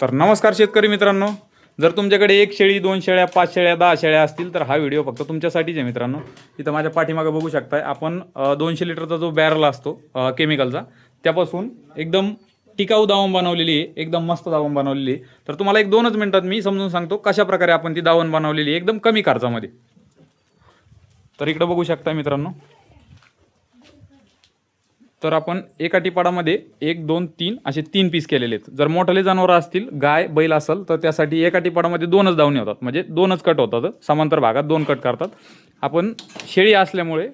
तर नमस्कार शेतकरी मित्रांनो. जर तुमच्याकडे एक शेळी दोन शेळ्या पाच शेळ्या दहा शेळ्या असतील तर हा व्हिडिओ फक्त तुमच्यासाठीच आहे मित्रांनो. इथं माझ्या पाठीमागं बघू शकताय आपण दोनशे लिटरचा जो बॅरल असतो केमिकलचा त्यापासून एकदम टिकाऊ दावण बनवलेली आहे एकदम मस्त दावण बनवलेली आहे. तर तुम्हाला एक दोनच मिनटात मी समजून सांगतो कशा प्रकारे आपण ती दावण बनवलेली आहे एकदम कमी खर्चामध्ये. तर इकडं बघू शकता मित्रांनो. तर आपण एका टिपाडामध्ये एक दोन तीन असे तीन पीस केलेले आहेत. जर मोठाले जनावरं असतील गाय बैल असेल तर त्यासाठी एका टिपाडामध्ये दोनच दावणी होतात. म्हणजे दोनच कट होतात. समांतर भागात दोन कट करतात. आपण शेळी असल्यामुळे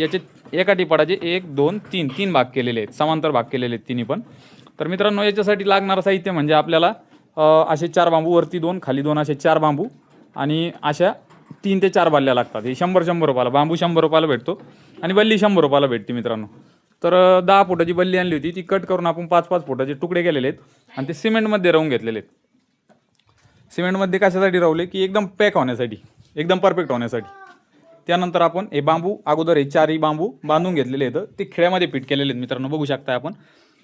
याचे एका टिपाडाचे एक दोन तीन तीन भाग केलेले आहेत. समांतर भाग केलेले आहेत तिन्ही पण. तर मित्रांनो याच्यासाठी लागणारं साहित्य म्हणजे आपल्याला असे चार बांबू वरती दोन खाली दोन असे चार बांबू आणि अशा तीन ते चार बाल्ल्या लागतात. हे शंभर शंभर रुपयाला बांबू शंभर रुपयाला भेटतो आणि बल्ली शंभर रुपयाला भेटते मित्रांनो. तर दहा फुटाची बल्ली आणली होती. ती कट करून आपण पाच पाच फुटाचे तुकडे केलेले आहेत आणि ते सिमेंटमध्ये राहून घेतलेले आहेत. सिमेंटमध्ये कशासाठी रावले? की एकदम पॅक होण्यासाठी एकदम परफेक्ट होण्यासाठी. त्यानंतर आपण हे बांबू अगोदर हे चारही बांबू बांधून घेतलेले आहेत. ते खेळ्यामध्ये फिट केलेले आहेत मित्रांनो. बघू शकता आपण.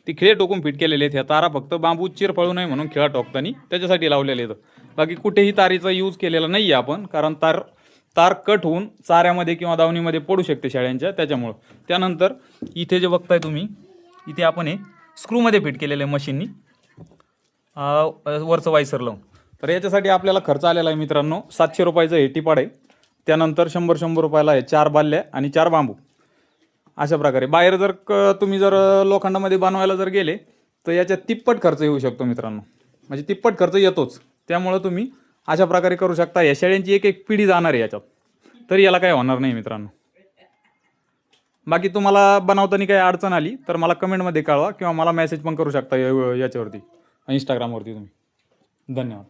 ते खिळे टोकून फिट केलेले आहेत. ह्या तारा फक्त बांबू चिरफळू नये म्हणून खिळा टोकताना त्याच्यासाठी लावलेले आहेत. बाकी कुठेही तारीचा यूज केलेला नाही आहे आपण कारण तार तार कट होऊन चाऱ्यामध्ये किंवा दावणीमध्ये पडू शकते शेळ्यांच्या त्याच्यामुळं. त्यानंतर इथे जे बघताय तुम्ही इथे आपण हे स्क्रूमध्ये फिट केलेलं आहे मशीननी वरचं वायसर लावून. तर याच्यासाठी आपल्याला खर्च आलेला आहे मित्रांनो सातशे रुपयाचं हे टिपाड आहे. त्यानंतर शंभर शंभर रुपयाला आहे चार बाल्ल्या आणि चार बांबू. अशा प्रकारे. बाहेर जर क तुम्ही जर लोखंडामध्ये बनवायला जर गेले तर याच्यात तिप्पट खर्च येऊ शकतो मित्रांनो. म्हणजे तिप्पट खर्च येतोच. त्यामुळं तुम्ही अशा प्रकारे करू शकता. या शेळ्यांची एक एक पिढी जाणार आहे याच्यात. तरी याला काही होणार नाही मित्रांनो. बाकी तुम्हाला बनवताना काही अडचण आली तर मला कमेंटमध्ये कळवा किंवा मला मेसेज पण करू शकता याच्यावरती इंस्टाग्रामवरती तुम्ही. धन्यवाद.